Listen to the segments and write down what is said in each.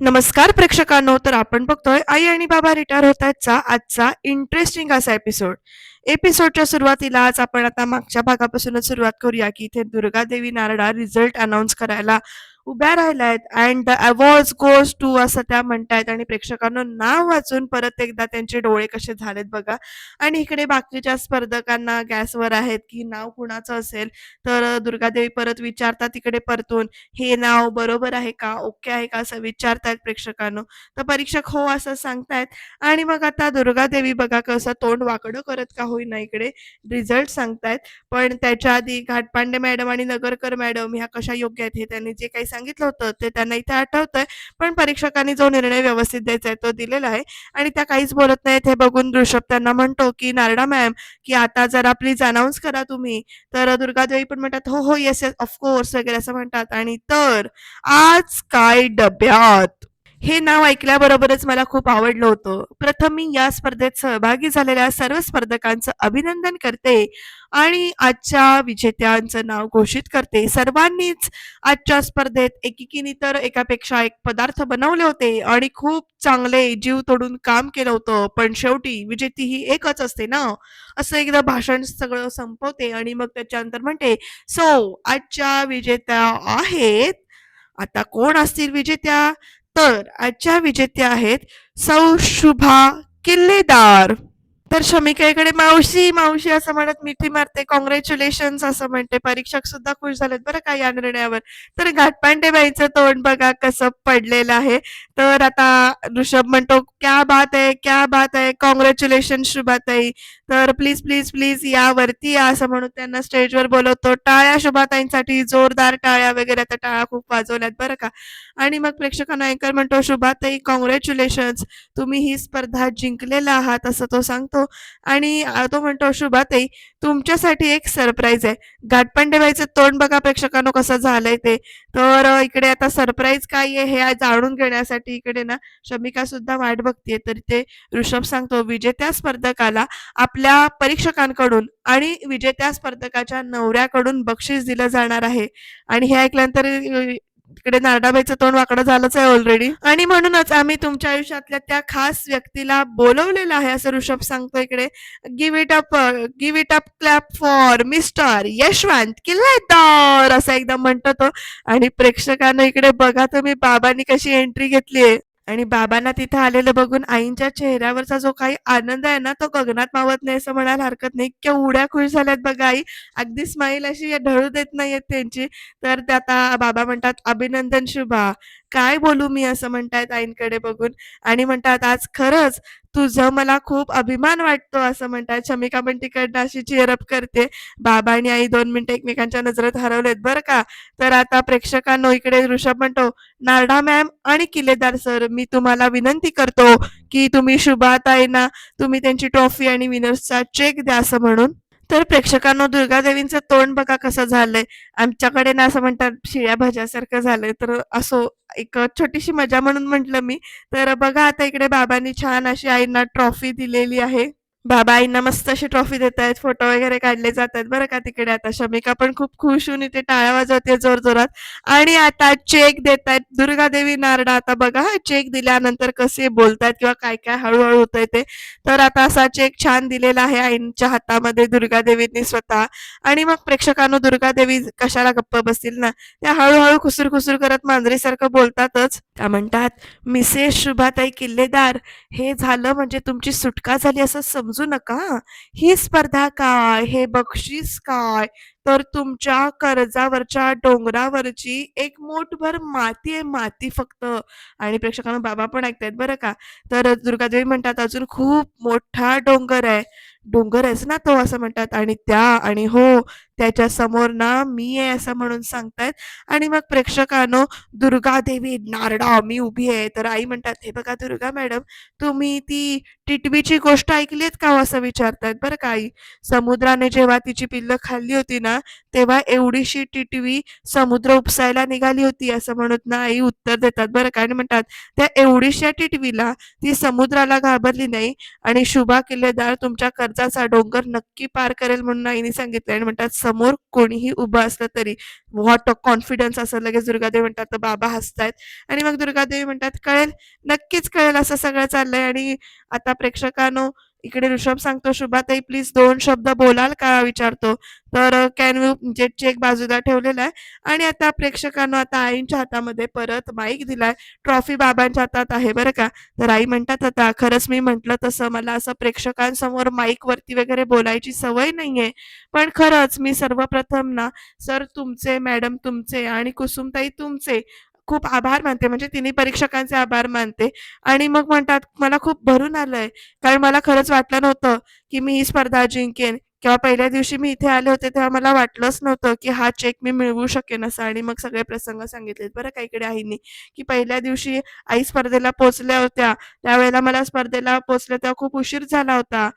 नमस्कार प्रेक्षकांनो तर आपण बघतोय आई आणि बाबा रिटायर होत आजचा इंटरेस्टिंग असा एपिसोड एपिसोडच्या सुरुवातीला आज आपण आता मागच्या भागापासूनच सुरुवात करूया की इथे दुर्गादेवी नारडा रिझल्ट अनाऊन्स करायला उभ्या राहिल्या आहेत and the award goes to असं त्या म्हणतायत आणि प्रेक्षकांना नाव वाचून परत एकदा त्यांचे डोळे कसे झालेत बघा. आणि इकडे बाकीच्या स्पर्धकांना गॅसवर आहेत की नाव कुणाचं असेल तर दुर्गादेवी परत विचारतात तिकडे परतून हे नाव बरोबर आहे का? ओके आहे का? असं विचारतायत प्रेक्षकांनो. तर परीक्षक हो असं सांगतायत. आणि मग आता दुर्गादेवी बघा कसं तोंड वाकडं करत का हो होईना इकडे. रिझल्ट सांगतायत. पण त्याच्या आधी घाटपांडे मॅडम आणि नगरकर मॅडम ह्या कशा योग्य आहेत हे त्यांनी जे काही सांगितलं होतं ते त्यांना इथे आठवतंय. पण परीक्षकांनी जो निर्णय व्यवस्थित द्यायचा आहे तो दिलेला आहे. आणि त्या काहीच बोलत नाहीत हे बघून ऋषभ त्यांना म्हणतो की नारडा मॅम की आता जरा प्लीज अनाऊन्स करा तुम्ही. तर दुर्गादेवी पण म्हणतात हो हो येस येस ऑफकोर्स वगैरे असं म्हणतात. आणि तर आज काय डब्यात? हे नाव ऐकल्याबरोबरच मला खूप आवडलं होतं. प्रथम मी या स्पर्धेत सहभागी झालेल्या सर्व स्पर्धकांचं अभिनंदन करते आणि आजच्या विजेत्यांचं नाव घोषित करते. सर्वांनीच आजच्या स्पर्धेत एकेकीने तर एकापेक्षा एक पदार्थ बनवले होते आणि खूप चांगले जीव तोडून काम केलं होतं पण शेवटी विजेती ही एकच असते ना? असं एकदा भाषण सगळं संपवते आणि मग त्याच्यानंतर म्हणते सो आजच्या विजेत्या आहेत? आता कोण असतील विजेत्या? तर आजच्या विजेत्या आहेत सौशुभा किल्लेदार. तर शमिकेकडे मावशी मावशी असं म्हणत मिठी मारते कॉंग्रॅच्युलेशन असं म्हणते. परीक्षक सुद्धा खुश झालेत बरं का या निर्णयावर. तर घाटपांडे बाईचं तोंड बघा कसं पडलेलं आहे. तर आता ऋषभ म्हणतो क्या बात आहे क्या बात आहे कॉंग्रॅच्युलेशन शुभाताई. तर प्लीज प्लीज प्लीज यावरती या असं म्हणून त्यांना स्टेजवर बोलवतो. टाळ्या शुभाताईंसाठी जोरदार टाळ्या वगैरे आता टाळ्या खूप वाजवल्यात बरं का. आणि मग प्रेक्षकांना अँकर म्हणतो शुभाताई कॉंग्रॅच्युलेशन तुम्ही ही स्पर्धा जिंकलेला आहात असं तो सांगतो. आणि तो म्हणतो शुभाताई तुमच्यासाठी एक सरप्राईज आहे. घाटपांडेबाईचं तोंड बघा प्रेक्षकांनो कसं झालंय ते. तर इकडे आता सरप्राईज काय आहे हे जाणून घेण्यासाठी इकडे ना शमिका सुद्धा वाट बघतीये. तर ते ऋषभ सांगतो विजेत्या स्पर्धकाला आपल्या परीक्षकांकडून आणि विजेत्या स्पर्धकाच्या नवऱ्याकडून बक्षीस दिलं जाणार आहे. आणि हे ऐकल्यानंतर तिकडे इकडे नारडाबाईचं तोंड वाकडं झालंच आहे ऑलरेडी आणि म्हणूनच आम्ही तुमच्या आयुष्यातल्या त्या खास व्यक्तीला बोलवलेलं आहे असं ऋषभ सांगतो इकडे. Give it up give it up clap for mister Yashwant Killedar असं एकदम म्हणतो तो. आणि प्रेक्षकांना इकडे बघा तुम्ही बाबांनी कशी एंट्री घेतलीये. आणि बाबांना तिथे आलेलं बघून आईंच्या चेहऱ्यावरचा जो काही आनंद आहे ना तो गगनात मावत नाही असं म्हणायला हरकत नाही. केवढ्या खुश झाल्यात बघा आई. अगदी स्माईल अशी ढळू देत नाहीयेत त्यांची. तर ते आता बाबा म्हणतात अभिनंदन शुभा. काय बोलू मी असं म्हणतायत आईंकडे बघून? आणि म्हणतात आज खरंच तुझं मला खूप अभिमान वाटतो असं म्हणतात शमिका पण तिकडनं अशी चिअरअप करते. बाबा आणि आई दोन मिनिटं एकमेकांच्या नजरेत हरवलेत बरं का? तर आता प्रेक्षकांनो इकडे ऋषभ म्हणतो नारडा मॅम आणि किल्लेदार सर मी तुम्हाला विनंती करतो की तुम्ही शुभाताईंना तुम्ही त्यांची ट्रॉफी आणि विनर्सचा चेक द्या असं म्हणून. तर प्रेक्षकांनो दुर्गादेवींचं तोंड बघा कसं झालंय. आमच्याकडे ना असं म्हणतात शिळ्या भाज्यासारखं झालंय. तर असो एक छोटीशी मजा म्हणून म्हटलं मी. तर बघा आता इकडे बाबांनी छान अशी आईंना ट्रॉफी दिलेली आहे. बाबा आईंना मस्त अशी ट्रॉफी देत आहेत फोटो वगैरे काढले जातात बरं का तिकडे. आता शमिका पण खूप खुश होऊन इथे टाळ्या वाजवते जोर जोरात आणि आता चेक देत आहेत दुर्गादेवी नारडा आता बघा हा चेक दिल्यानंतर कसे बोलतायत किंवा काय काय हळूहळू होत ते. तर आता असा चेक छान दिलेला आहे आईंच्या हातामध्ये दुर्गादेवींनी स्वतः. आणि मग प्रेक्षकांनो दुर्गादेवी कशाला गप्प बसतील ना? त्या हळूहळू खुसूर खुसूर करत मांजरीसारखं बोलतातच. त्या म्हणतात मिसेस शुभाताई किल्लेदार हे झालं म्हणजे तुमची सुटका झाली असं समज नका. ही स्पर्धा काय? हे बक्षीस काय? तर तुमच्या कर्जावरच्या डोंगरावरची एक मोठभर माती आहे माती फक्त. आणि प्रेक्षकांना बाबा पण ऐकतायत बरं का? तर दुर्गादेवी म्हणतात अजून खूप मोठा डोंगर आहे. डोंगर आहेच ना तो असं म्हणतात. आणि त्या आणि हो त्याच्यासमोर ना मी आहे असं म्हणून सांगतायत. आणि मग प्रेक्षकांनो दुर्गादेवी नारडा मी उभी आहे. तर आई म्हणतात हे बघा दुर्गा मॅडम तुम्ही ती टिटवीची गोष्ट ऐकलीत का हो? असं विचारतायत बरं का आई. समुद्राने जेव्हा तिची पिल्लं खाल्ली होती ना ना तेव्हा एवढीशी टिटवी समुद्र उपसायला निघाली होती असं म्हणत ना आई उत्तर देतात. बरं काय म्हणतात? त्या एवढीशा टिटवीला ती समुद्राला घाबरली नाही आणि शुभा किल्लेदार तुमच्या कर्जाचा डोंगर नक्की पार करेल म्हणून आईने सांगितलं. आणि म्हणतात समोर कोणीही उभं असलं तरी. व्हॉट अ कॉन्फिडन्स असं लगेच दुर्गादेवी म्हणतात. तर बाबा हसतायत. आणि मग दुर्गादेवी म्हणतात कळेल नक्कीच कळेल असं सगळं चाललंय. आणि आता प्रेक्षकांनो इकडे ऋषभ सांगतो शुभाताई प्लीज दोन शब्द बोलाल का? विचारतो. तर कॅन यू जेटची एक बाजूला ठेवलेला आहे. आणि आता प्रेक्षकांना आता आईंच्या हातामध्ये परत माईक दिलाय. ट्रॉफी बाबांच्या हातात आहे बरं का. तर आई म्हणतात आता खरंच मी म्हंटल तसं मला असं प्रेक्षकांसमोर माईक वरती वगैरे बोलायची सवय नाहीये. पण खरंच मी सर्वप्रथम ना सर तुमचे मॅडम तुमचे आणि कुसुमताई तुमचे खूप आभार मानते. म्हणजे तिन्ही परीक्षकांचे आभार मानते. आणि मग म्हणतात मला खूप भरून आलंय. कारण मला खरंच वाटलं नव्हतं की मी ही स्पर्धा जिंकेन. किंवा पहिल्या दिवशी मी इथे आले होते तेव्हा मला वाटलंच नव्हतं की हा चेक मी मिळवू शकेन असं. आणि मग सगळे प्रसंग सांगितलेत. बरं का इकडे आईनी की पहिल्या दिवशी आई स्पर्धेला पोचल्या होत्या. त्यावेळेला मला स्पर्धेला पोचले तेव्हा खूप उशीर झाला होता.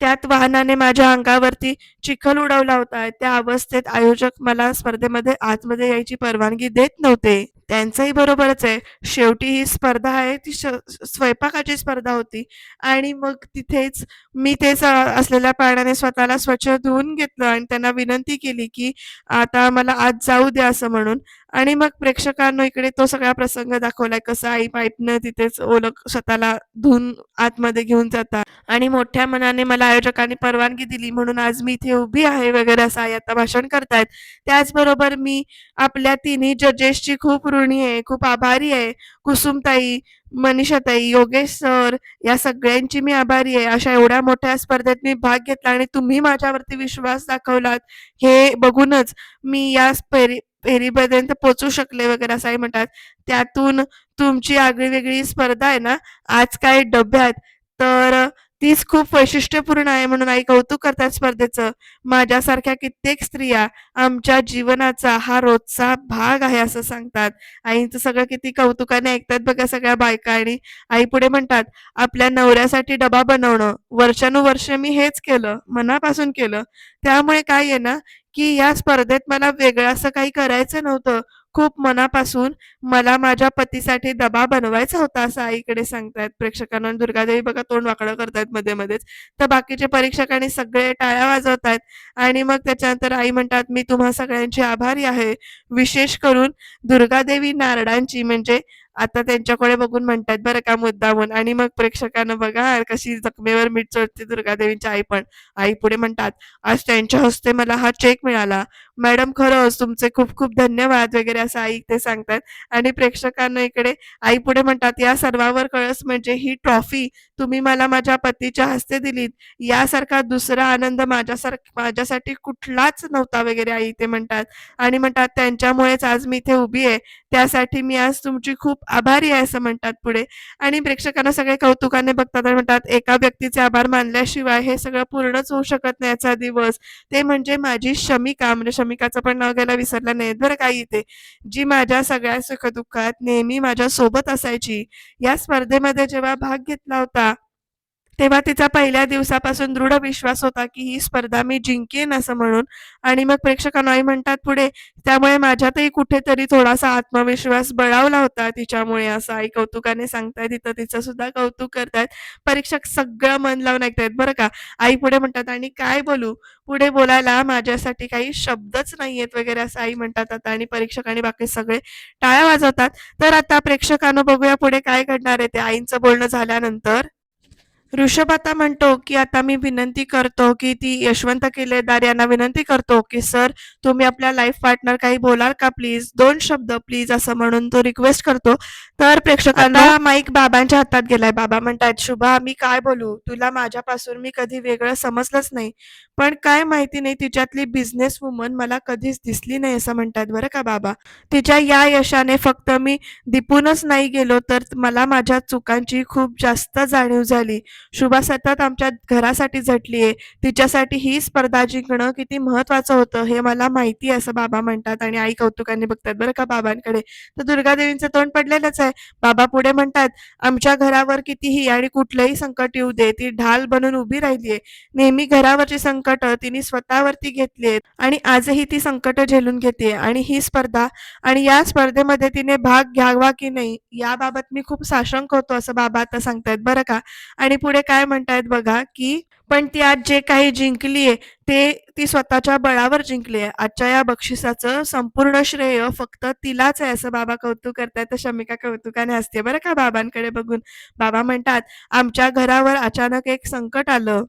त्यात वाहनाने माझ्या अंगावरती चिखल उडवला होता. त्या अवस्थेत आयोजक मला स्पर्धेमध्ये आतमध्ये यायची परवानगी देत नव्हते. त्यांचंही बरोबरच आहे. शेवटी ही स्पर्धा आहे. ती स्वयंपाकाची स्पर्धा होती. आणि मग तिथेच मी तेच असलेल्या पाण्याने स्वतःला स्वच्छ धुवून घेतलं आणि त्यांना विनंती केली की आता मला आज जाऊ द्या असं म्हणून. आणि मग प्रेक्षकांना इकडे तो सगळा प्रसंग दाखवलाय. कसं आई पाईपनं तिथेच ओलख स्वतःला धुवून आतमध्ये घेऊन जातात. आणि मोठ्या मनाने मला आयोजकांनी परवानगी दिली. म्हणून आज मी इथे उभी आहे वगैरे असं आई आता भाषण करतायत. त्याचबरोबर मी आपल्या तिन्ही जजेसची खूप ऋणी आहे खूप आभारी आहे. कुसुमताई मनीषाताई योगेश सर या सगळ्यांची मी आभारी आहे. अशा एवढ्या मोठ्या स्पर्धेत मी भाग घेतला आणि तुम्ही माझ्यावरती विश्वास दाखवलात हे बघूनच मी या स्पेरी फेरीपर्यंत पोचू शकले वगैरे असं आई म्हणतात. त्यातून तुमची आगळी वेगळी स्पर्धा आहे ना? आज काय डब्यात? तर तीच खूप वैशिष्ट्यपूर्ण आहे म्हणून आई कौतुक करतात स्पर्धेचं. माझ्यासारख्या कित्येक स्त्रिया आमच्या जीवनाचा हा रोजचा भाग आहे असं सांगतात. आईचं सगळं किती कौतुकाने ऐकतात बघा सगळ्या बायका आणि आई पुढे म्हणतात आपल्या नवऱ्यासाठी डबा बनवणं वर्षानुवर्ष मी हेच केलं मनापासून केलं. त्यामुळे काय आहे ना की या स्पर्धेत मला वेगळं असं काही करायचं नव्हतं. खूप मनापासून मला माझ्या पतीसाठी दबा बनवायचा होता असं आईकडे सांगतायत. प्रेक्षकांना दुर्गादेवी बघा तोंड वाकडं करतायत मध्ये मध्येच. तर बाकीचे परीक्षकांनी सगळे टाळ्या वाजवतायत. आणि मग त्याच्यानंतर आई म्हणतात मी तुम्हा सगळ्यांची आभारी आहे. विशेष करून दुर्गादेवी नारडांची म्हणजे आता त्यांच्याकडे बघून म्हणतात बरं का मुद्दामून. आणि मग प्रेक्षकांना बघा कशी जखमेवर मीठ चढते दुर्गादेवींची आई पण. आई पुढे म्हणतात आज त्यांच्या हस्ते मला हा चेक मिळाला. मॅडम खरंच तुमचे खूप खूप धन्यवाद वगैरे असं आई ते सांगतात. आणि प्रेक्षकांना इकडे आई पुढे म्हणतात या सर्वावर कळस म्हणजे ही ट्रॉफी तुम्ही मला माझ्या पतीच्या हस्ते दिलीत. यासारखा दुसरा आनंद माझ्यासारखा माझ्यासाठी कुठलाच नव्हता वगैरे आई ते म्हणतात. आणि म्हणतात त्यांच्यामुळेच आज मी इथे उभी आहे. त्यासाठी मी आज तुमची खूप आभारी आहे असं म्हणतात पुढे. आणि प्रेक्षकांना सगळे कौतुकाने बघतात आणि म्हणतात एका व्यक्तीचे आभार मानल्याशिवाय हे सगळं पूर्णच होऊ शकत नाही याचा दिवस. ते म्हणजे माझी शमिका. म्हणजे शमिकाचं पण नाव घ्यायला विसरलं नाही बरं काही ते जी माझ्या सगळ्या सुखदुःखात नेहमी माझ्या सोबत असायची. या स्पर्धेमध्ये जेव्हा भाग घेतला होता तेव्हा तिचा पहिल्या दिवसापासून दृढ विश्वास होता की ही स्पर्धा मी जिंकेन असं म्हणून. आणि मग प्रेक्षकांना आई म्हणतात पुढे त्यामुळे माझ्यातही कुठेतरी थोडासा आत्मविश्वास बळावला होता तिच्यामुळे असं आई कौतुकाने सांगतायत. तिथं तिचं सुद्धा कौतुक करतायत. परीक्षक सगळं मन लावून ऐकतायत. बरं का आई पुढे म्हणतात आणि काय बोलू? पुढे बोलायला माझ्यासाठी काही शब्दच नाहीयेत वगैरे असं आई म्हणतात आता. आणि परीक्षक आणि बाकी सगळे टाळ्या वाजवतात. तर आता प्रेक्षकांना बघूया पुढे काय घडणार आहे ते आईंचं बोलणं झाल्यानंतर. ऋषभ आता म्हणतो की आता मी विनंती करतो की ती यशवंत किल्लेदार यांना विनंती करतो की सर तुम्ही आपल्या लाईफ पार्टनर काही बोलाल का प्लीज दोन शब्द प्लीज असं म्हणून तो रिक्वेस्ट करतो. तर प्रेक्षकांना माईक बाबांच्या हातात गेलाय. बाबा म्हणतात शुभा मी काय बोलू? तुला माझ्यापासून मी कधी वेगळं समजलंच नाही. पण काय माहिती नाही तिच्यातली बिझनेस वुमन मला कधीच दिसली नाही असं म्हणतात बरं का बाबा? तिच्या या यशाने फक्त मी दिपूनच नाही गेलो तर मला माझ्या चुकांची खूप जास्त जाणीव झाली. शुभा सतत आमच्या घरासाठी झटलीये तिच्यासाठी ही स्पर्धा जिंकणं किती महत्वाचं होतं हे मला माहिती आहे असं बाबा म्हणतात आणि आई कौतुकाने बघतात. बरं का बाबांकडे? तर दुर्गादेवींचं तोंड पडलेलंच आहे. बाबा पुढे म्हणतात आमच्या घरावर कितीही आणि कुठलंही संकट येऊ दे ती ढाल बनून उभी राहिलीये नेहमी घरावरची संकट तिने स्वतःवरती घेतलीत आणि आजही ती संकट झेलून घेते आणि ही स्पर्धा आणि या स्पर्धेमध्ये तिने भाग घ्यावा की नाही याबाबत मी खूप साशंक होतो असं बाबा आता सांगतायत. बरं का? आणि पुढे काय म्हणतायत बघा की पण ती आज जे काही जिंकलीये ते ती स्वतःच्या बळावर जिंकली आहे आजच्या या बक्षिसाचं संपूर्ण श्रेय फक्त तिलाच आहे असं बाबा कौतुक करतायत. तर शमिका कौतुकाने असते बरं का बाबांकडे बघून? बाबा म्हणतात आमच्या घरावर अचानक एक संकट आलं.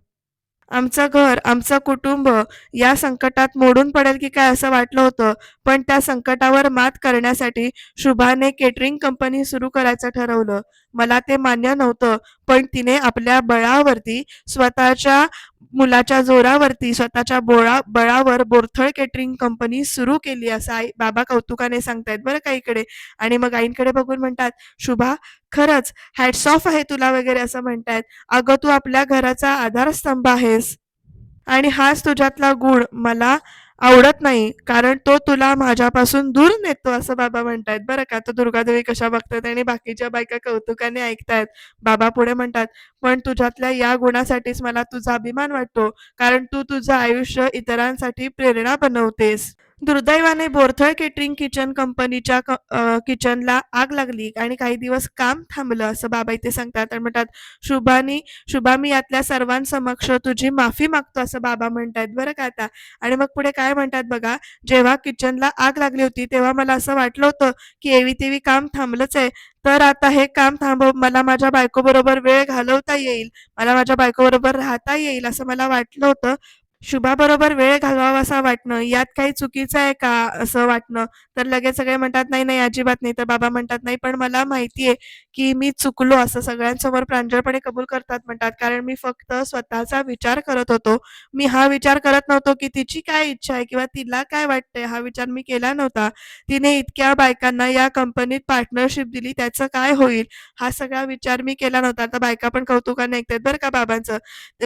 आमचं घर आमचं कुटुंब या संकटात मोडून पडेल की काय असं वाटलं होतं. पण त्या संकटावर मात करण्यासाठी शुभाने केटरिंग कंपनी सुरू करायचं ठरवलं. मला ते मान्य नव्हतं. पण तिने आपल्या बळावरती स्वतःच्या मुलाच्या जोरावरती स्वतःच्या बोळा बळावर बोरथळ केटरिंग कंपनी सुरू केली असं आई बाबा कौतुकाने सांगतायत बरं का इकडे. आणि मग आईंकडे बघून म्हणतात शुभा खरंच हॅट्स ऑफ आहे तुला वगैरे असं म्हणतायत. अगं तू आपल्या घराचा आधारस्तंभ आहेस. आणि हाच तुझ्यातला गुण. मला आवडत नाही कारण तो तुला माझ्यापासून दूर नेतो असं बाबा म्हणतायत. बरं का? तर दुर्गादेवी कशा बघतात आणि बाकीच्या बायका कौतुकाने ऐकतायत. बाबा पुढे म्हणतात पण तुझ्यातल्या या गुणासाठीच मला तुझा अभिमान वाटतो कारण तू तुझं आयुष्य इतरांसाठी प्रेरणा बनवतेस. दुर्दैवाने बोरथळ केटरिंग किचन कंपनीच्या किचनला आग लागली आणि काही दिवस काम थांबलं असं बाबा इथे सांगतात. आणि म्हणतात शुभानी शुभा मी यातल्या सर्वांसमक्ष तुझी माफी मागतो असं बाबा म्हणतात बरं का आता? आणि मग पुढे काय म्हणतात बघा? जेव्हा किचनला आग लागली होती तेव्हा मला असं वाटलं होतं की एवी तेवी काम थांबलंच आहे. तर आता हे काम थांबव मला माझ्या बायकोबरोबर वेळ घालवता येईल. मला माझ्या बायकोबरोबर राहता येईल असं मला वाटलं होतं. शुभाबरोबर वेळ घालवावा असं वाटणं यात काही चुकीचं आहे का असं वाटणं? तर लगेच सगळे म्हणतात नाही नाही अजिबात नाही. तर बाबा म्हणतात नाही पण मला माहितीये की मी चुकलो असं सगळ्यांसमोर प्रांजळपणे कबूल करतात म्हणतात. कारण मी फक्त स्वतःचा विचार करत होतो. मी हा विचार करत नव्हतो की तिची काय इच्छा आहे किंवा तिला काय वाटतंय. हा विचार मी केला नव्हता. तिने इतक्या बायकांना या कंपनीत पार्टनरशिप दिली त्याचं काय होईल? हा सगळा विचार मी केला नव्हता. आता बायका पण कौतुकाने ऐकतात बरं का बाबांचं.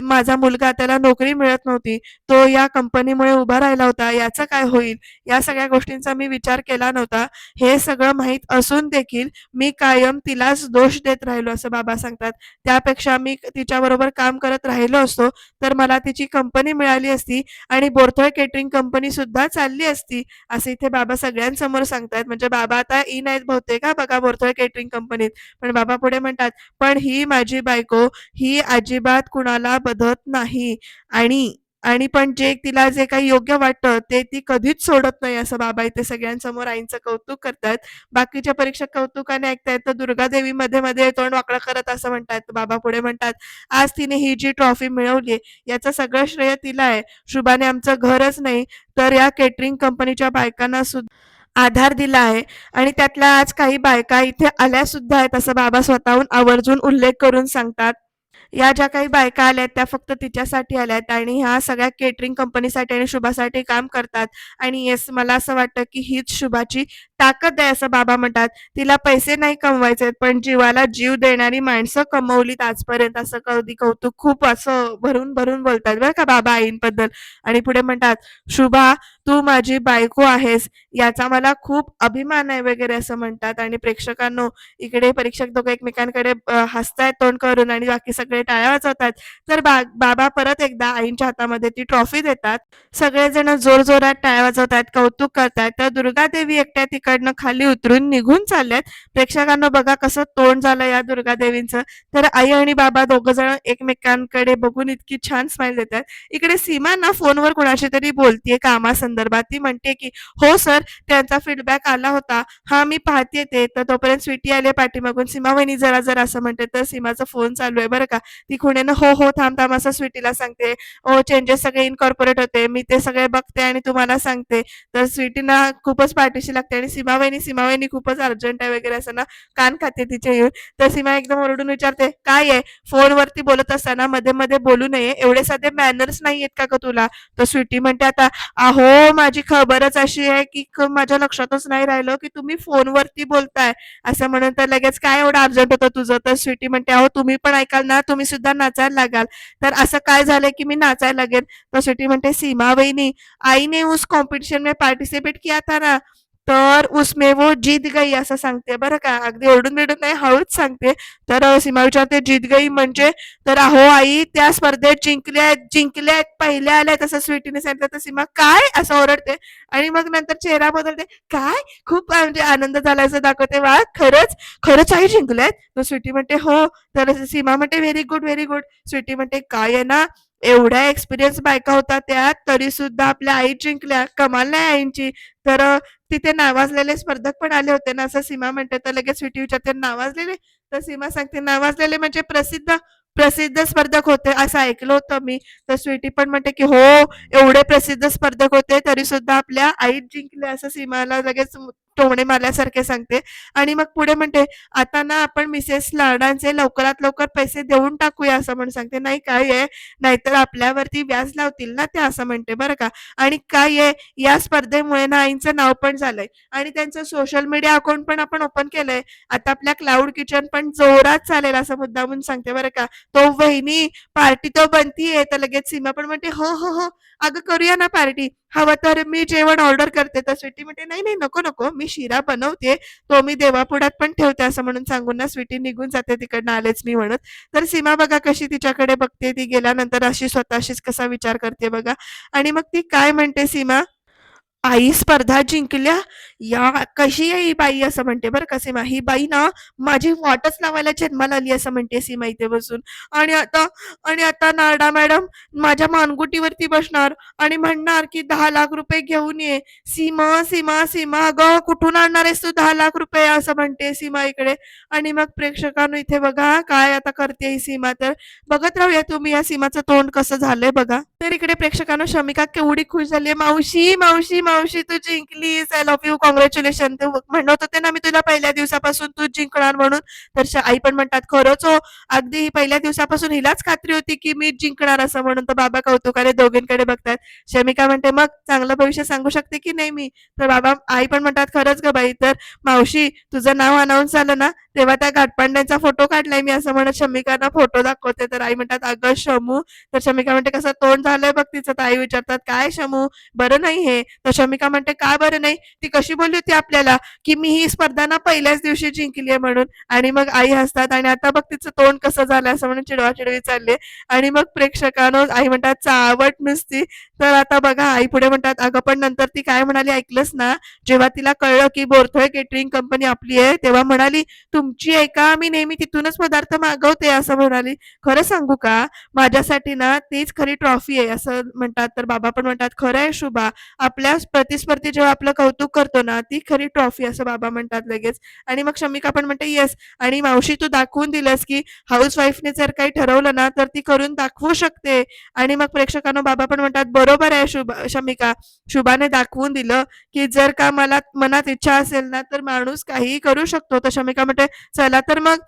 माझा मुलगा त्याला नोकरी मिळत नव्हती. तो या कंपनीमुळे उभा राहिला होता. याचं काय होईल? या सगळ्या गोष्टींचा मी विचार केला नव्हता. हे सगळं माहीत असून देखील मी कायम तिलाच दोष देत राहिलो असं बाबा सांगतात. त्यापेक्षा मी तिच्याबरोबर काम करत राहिलो असतो तर मला तिची कंपनी मिळाली असती आणि बोरथळ केटरिंग कंपनी सुद्धा चालली असती असे इथे बाबा सगळ्यांसमोर सांगतात. म्हणजे बाबा आता इन आहेत बहुतेक हा बघा बोरथळ केटरिंग कंपनीत. पण बाबा पुढे म्हणतात पण ही माझी बायको ही अजिबात कुणाला बधत नाही आणि आणि पण जे तिला जे काही योग्य वाटतं ते ती कधीच सोडत नाही असं बाबा इथे सगळ्यांसमोर आईंचं कौतुक करतात. बाकीच्या परीक्षा कौतुकाने ऐकतायत तर दुर्गादेवी मध्ये मध्ये तोंड वाकडं करत असं म्हणतात बाबा पुढे म्हणतात आज तिने ही जी ट्रॉफी मिळवली याचं सगळं श्रेय तिला आहे. शुभाने आमचं घरच नाही तर या केटरिंग कंपनीच्या बायकांना सुद्धा आधार दिला आहे. आणि त्यातल्या आज काही बायका इथे आल्या सुद्धा आहेत असं बाबा स्वतःहून आवर्जून उल्लेख करून सांगतात. या ज्या काही बायका आल्यात त्या फक्त तिच्यासाठी आल्यात आणि ह्या सगळ्या केटरिंग कंपनीसाठी आणि शुभासाठी काम करतात. आणि येस मला असं वाटतं की हीच शुभाची ताकद आहे असं बाबा म्हणतात. तिला पैसे नाही कमवायचे पण जीवाला जीव देणारी माणसं कमवलीत आजपर्यंत असं कधी कौतुक खूप असं भरून भरून बोलतात बरं का बाबा आईंबद्दल. आणि पुढे म्हणतात शुभा तू माझी बायको आहेस याचा मला खूप अभिमान आहे वगैरे असं म्हणतात. आणि प्रेक्षकांनो इकडे परीक्षक दोघं एकमेकांकडे हसतायत तोंड करून आणि बाकी सगळे टाळ्या वाजवतात. तर बा बाबा परत एकदा आईंच्या हातामध्ये ती ट्रॉफी देतात. सगळेजण जोरजोरात टाळ्या वाजवतात कौतुक करतात. तर दुर्गादेवी एकट्या तिकडनं खाली उतरून निघून चालल्यात. प्रेक्षकांना बघा कसं तोंड झालं या दुर्गादेवींचं तर आई आणि बाबा दोघं जण एकमेकांकडे बघून इतकी छान स्माइल देतात. इकडे सीमा ना फोनवर कुणाशी तरी बोलतीये कामासंदर्भात ती म्हणते की हो सर त्यांचा फीडबॅक आला होता. हा मी पाहते ते. तर तोपर्यंत स्वीटी आले पाठीमागून. सीमा वहिनी जरा जरा असं म्हणते तर सीमाचा फोन चालू आहे बरं का? ती खुणेनं हो हो थांब थांब असं स्वीटीला सांगते. ओ चेंजेस सगळे इनकॉर्पोरेट होते. मी ते सगळे बघते आणि तुम्हाला सांगते. तर स्वीटीना खूपच पाठीशी लागते आणि सीमा सीमावहिनी खूपच अर्जंट आहे वगैरे असं ना कान खाते तिचे येऊन. तर सीमा एकदम ओरडून विचारते काय आहे? फोनवरती बोलत असताना मध्ये मध्ये बोलू नये? एवढे साधे मॅनर्स नाही आहेत का ग तुला? तर स्वीटी म्हणते आता अहो माझी खबरच अशी आहे की माझ्या लक्षातच नाही राहिलं की तुम्ही फोनवरती बोलताय. असं म्हणून तर लगेच काय एवढं अर्जंट होतं तुझं? तर स्वीटी म्हणते अहो तुम्ही पण ऐकाल ना तुम्ही सुद्धा नाचायला लागाल. तर असं काय झालंय की मी नाचायला लागेल तर स्वीटी म्हणते सीमा वहिनी आईने उस कॉम्पिटिशन में पार्टिसिपेट किया था ना? तर उसमे वो जीत गई असं सांगते. बरं का? अगदी ओरडून बिडून नाही हळूच सांगते. तर सीमा विचारते जीत गई म्हणजे? तर अहो आई त्या स्पर्धेत जिंकल्या जिंकल्या पहिल्या आल्या असं स्वीटीने सांगितलं. तर सीमा काय? असं ओरडते. आणि मग नंतर चेहरा बदलते. काय? खूप म्हणजे आनंद झाला असं दाखवते. वा खरंच? खरंच आई जिंकल्यात तर स्वीटी म्हणते हो. तर सीमा म्हणते very good very good Sweety म्हणते काय आहे ना? एवढ्या एक्सपिरियन्स बायका होत्या त्यात तरी सुद्धा आपल्या आई जिंकल्या. कमाल नाही आईंची. तर तिथे नावाजलेले स्पर्धक पण आले होते ना असं सीमा म्हणते. तर लगेच स्वीटी विचारते नावाजलेले. तर सीमा सांगते नावाजलेले म्हणजे प्रसिद्ध प्रसिद्ध स्पर्धक होते असं ऐकलं होतं मी. तर स्वीटी पण म्हणते की हो एवढे प्रसिद्ध स्पर्धक होते तरी सुद्धा आपल्या आईत जिंकले असं सीमाला लगेच टोमणे मारल्यासारखे सांगते. आणि मग पुढे म्हणते आता ना आपण मिसेस लाडांचे लवकरात लवकर पैसे देऊन टाकूया असं म्हणून सांगते. नाही काय आहे? नाहीतर आपल्यावरती व्याज लावतील ना ते असं म्हणते बरं का. आणि काय आहे? या स्पर्धेमुळे ना आईंचं नाव पण झालंय. आणि त्यांचं सोशल मीडिया अकाउंट पण आपण ओपन केलंय. आता आपल्या क्लाउड किचन पण जोरात चालेल असं मुद्दा म्हणून सांगते बरं का. तो वहिनी पार्टी तो बनतीये तर लगेच सीमा पण म्हणते हो हो हो. अगं करूया ना पार्टी. हवं तर मी जेवण ऑर्डर करते तर स्वीटी म्हणते नाही नाही नको नको. मी शिरा बनवते. तो मी देवापुढ्यात पण ठेवते असं म्हणून सांगून ना स्वीटी निघून जाते तिकडनं. आलेच मी म्हणत तर सीमा बघा कशी तिच्याकडे बघते. ती गेल्यानंतर अशी स्वतःशीच कसा विचार करते बघा. आणि मग ती काय म्हणते सीमा? आई स्पर्धा जिंकल्या. या कशी आहे ही बाई असं म्हणते बरं का सीमा? ही बाई ना माझी वाटच लावायला जन्माला आली असं म्हणते सीमा इथे बसून. आणि आता आणि आता नारडा मॅडम माझ्या मानगुटीवरती बसणार आणि म्हणणार की दहा लाख रुपये घेऊन ये. सीमा सीमा सीमा अगं कुठून आणणार आहेस तू दहा लाख रुपये? असं म्हणते सीमा इकडे. आणि मग प्रेक्षकांनो इथे बघा काय आता करते ही सीमा तर. बघत राहूया तुम्ही या सीमाचं तोंड कसं झालंय बघा. तर इकडे प्रेक्षकांनो शमिका केवढी खुश झाली मावशी मावशी मावशी तू जिंकलीस. आय लव्ह यू कॉंग्रॅच्युलेशन तू म्हणत होते ना मी तुला पहिल्या दिवसापासून तू जिंकणार म्हणून. तर श- आई पण म्हणतात खरंच हो अगदी पहिल्या दिवसापासून हिलाच खात्री होती की मी जिंकणार असं म्हणून. तर बाबा कौतुकाने दोघींकडे बघतात. शमिका म्हणते मग चांगलं भविष्य सांगू शकते की नाही मी? तर बाबा आई पण म्हणतात खरंच ग बाई तर मावशी तुझं नाव अनाऊन्स झालं ना तेव्हा त्या घाटपांड्यांचा फोटो काढलाय मी. असं म्हणत शमिकांना फोटो दाखवते. तर आई म्हणतात अगं शमू तर शमिका म्हणते कसं तोंड झालंय बघ तिचं. तर आई विचारतात काय शमू बरं नाही हे. तर शमिका म्हणते का बरं नाही? ती कशी बोलली होती आपल्याला की मी ही स्पर्धा ना पहिल्याच दिवशी जिंकली आहे म्हणून. आणि मग आई हसतात आणि आता बघ तिचं तोंड कसं झालं असं म्हणून चिडवा चिडवी चालले आणि मग प्रेक्षकांनो आई म्हणतात चावट नुसती. तर आता बघा आई पुढे म्हणतात अगं पण नंतर ती काय म्हणाली? ऐकलंस ना? जेव्हा तिला कळलं की बोरथोय केटरिंग कंपनी आपली आहे तेव्हा म्हणाली तुमची आहे का? मी नेहमी तिथूनच पदार्थ मागवते असं म्हणाली. खरं सांगू का? माझ्यासाठी ना तीच खरी ट्रॉफी आहे. असं म्हणतात तर बाबा पण म्हणतात खरं आहे शुभा. आपल्या प्रतिस्पर्धी जेव्हा आपलं कौतुक करतो ना ती खरी ट्रॉफी असं बाबा म्हणतात लगेच. आणि मग शमिका पण म्हणते येस आणि मावशी तू दाखवून दिलंस की हाऊस वाईफने जर काही ठरवलं ना तर ती करून दाखवू शकते. आणि मग प्रेक्षकांना बाबा पण म्हणतात बरोबर आहे शुभ शमिका. शुभाने दाखवून दिलं की जर का मला मनात इच्छा असेल ना तर माणूस काहीही करू शकतो. तर शमिका म्हणते चला तर मग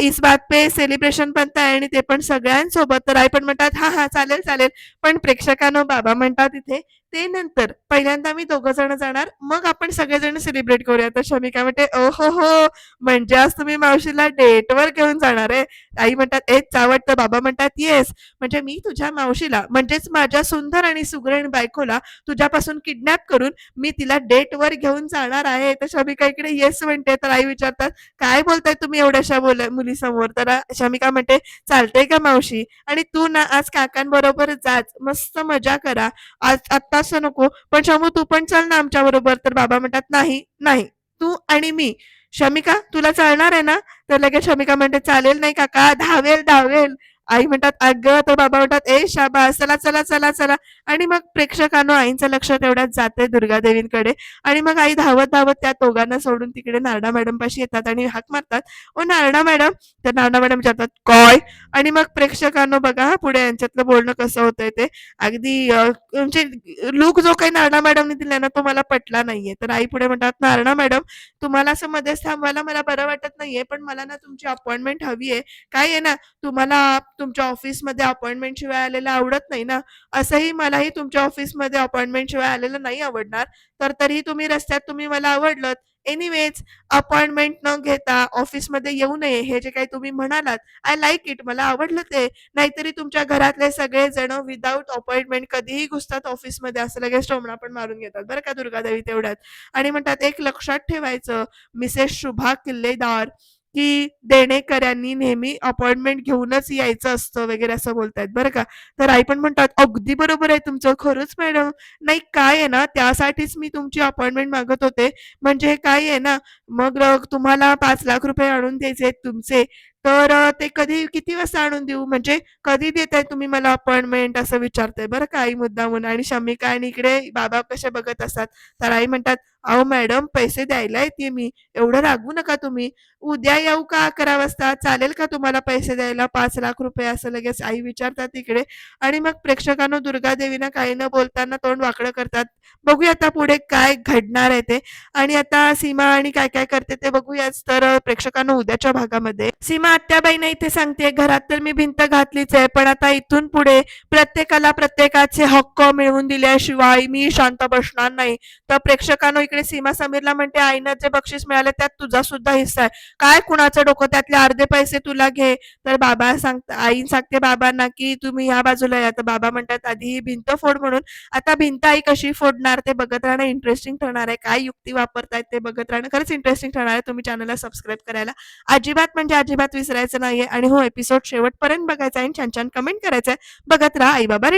इस बात पे सेलिब्रेशन पण आहे आणि ते पण सगळ्यांसोबत तर आई पण म्हणतात हा हा चालेल चालेल. पण प्रेक्षकांनो बाबा म्हणतात इथे ते नंतर पहिल्यांदा मी दोघं जण जाणार. मग आपण सगळेजण सेलिब्रेट करूया तर शमिका म्हणते ओ हो हो म्हणजे आज तुम्ही मावशीला डेटवर घेऊन जाणार आहे. आई म्हणतात ए आवडतं बाबा म्हणतात येस. म्हणजे मी तुझ्या मावशीला म्हणजेच माझ्या सुंदर आणि सुगरण बायकोला तुझ्यापासून किडनॅप करून मी तिला डेटवर घेऊन जाणार आहे. तर शमिका इकडे येस म्हणते. तर आई विचारतात काय बोलताय तुम्ही एवढ्याशा बोल मुलीसमोर? तर शमिका म्हणते चालतंय का मावशी. आणि तू ना आज काकांबरोबर जाच. मस्त मजा करा. आज आत्ता असं नको. पण शमू तू पण चल ना आमच्या बरोबर. तर बाबा म्हणतात नाही नाही. तू आणि मी. शमिका तुला चालणार आहे ना? तर लगेच शमिका म्हणते चालेल नाही काका. धावेल धावेल. आई म्हणतात अगं तर बाबा म्हणतात ए शाबा चला चला चला चला. आणि मग प्रेक्षकांनो आईंचं लक्ष तेवढ्यात जाते दुर्गादेवींकडे. आणि मग आई धावत धावत त्या दोघांना सोडून तिकडे नारडा मॅडम पाशी येतात आणि हाक मारतात. ओ नारडा मॅडम. तर नारडा मॅडम जातात कॉय? आणि मग प्रेक्षकांनो बघा हा पुढे यांच्यातलं बोलणं कसं होतंय ते. अगदी म्हणजे लुक जो काही नारडा मॅडमने दिला ना तो मला पटला नाहीये. तर आई पुढे म्हणतात नारडा मॅडम तुम्हाला असं मध्येच थांबवायला मला बरं वाटत नाहीये पण मला ना तुमची अपॉइंटमेंट हवी आहे काय आहे ना तुम्हाला तुमच्या ऑफिसमध्ये अपॉइंटमेंट शिवाय आलेलं आवडत नाही ना? असंही मलाही तुमच्या ऑफिसमध्ये अपॉइंटमेंट शिवाय आलेलं नाही आवडणार. तर तरीही तुम्ही रस्त्यात तुम्ही मला आवडलं एनिवेज अपॉइंटमेंट न घेता ऑफिसमध्ये येऊ नये हे जे काही तुम्ही म्हणालात आय लाईक इट मला आवडलं ते. नाहीतरी तुमच्या घरातले सगळे जण विदाऊट अपॉइंटमेंट कधीही घुसतात ऑफिसमध्ये असं लगेच टोमणा पण मारून घेतात. बरं का दुर्गादेवी तेवढ्यात? आणि म्हणतात एक लक्षात ठेवायचं मिसेस शुभा किल्लेदार. की देणेकऱ्यांनी नेहमी अपॉइंटमेंट घेऊनच यायचं असतं वगैरे असं बोलतायत. बरं का? तर आई पण म्हणतात अगदी बरोबर आहे तुमचं खरंच मॅडम. नाही काय आहे ना त्यासाठीच मी तुमची अपॉइंटमेंट मागत होते. म्हणजे काय आहे ना मग तुम्हाला पाच लाख रुपये आणून द्यायचे तुमचे. तर ते कधी किती वाजता आणून देऊ? म्हणजे कधी देताय तुम्ही मला अपॉइंटमेंट? असं विचारताय. बरं का आई म्हणून. आणि शमिका आणि इकडे बाबा कसे बघत असतात? तर आई म्हणतात अहो मॅडम पैसे द्यायला येते मी. एवढं रागवू नका तुम्ही. उद्या येऊ का अकरा वाजता? चालेल का तुम्हाला पैसे द्यायला? पाच लाख रुपये. असं लगेच आई विचारतात तिकडे आणि मग प्रेक्षकांना दुर्गादेवीना काही न बोलताना तोंड वाकडं करतात. बघूया आता पुढे काय घडणार आहे ते. आणि आता सीमा आणि काय काय करते ते बघूयाच. तर प्रेक्षकांना उद्याच्या भागामध्ये सीमा आत्याबाईंना इथे सांगते घरात तर मी भिंत घातलीच आहे पण आता इथून पुढे प्रत्येकाला प्रत्येकाचे हक्क मिळवून दिल्याशिवाय मी शांत बसणार नाही. तर प्रेक्षकांनो इकडे सीमा समीरला म्हणते आईनं जे बक्षीस मिळाले त्यात तुझा सुद्धा हिस्सा आहे. काय कुणाचं डोकं? त्यातले अर्धे पैसे तुला घे. तर बाबा सांगता आई सांगते बाबांना की तुम्ही ह्या बाजूला या. तर बाबा म्हणतात आधी ही भिंत फोड म्हणून. आता भिंत आई कशी फोडणार? ते बघत राहणं इंटरेस्टिंग ठरणार आहे. काय युक्ती वापरतायत ते बघत राहणं? खरंच इंटरेस्टिंग ठरणार आहे. तुम्ही चॅनलला सबस्क्राईब करायला. अजिबात म्हणजे अजिबात विसरायचं नाहीये. आणि हो एपिसोड शेवटपर्यंत बघायचा आहे आणि छान छान कमेंट करायचं आहे. बघत राहा आई बाबा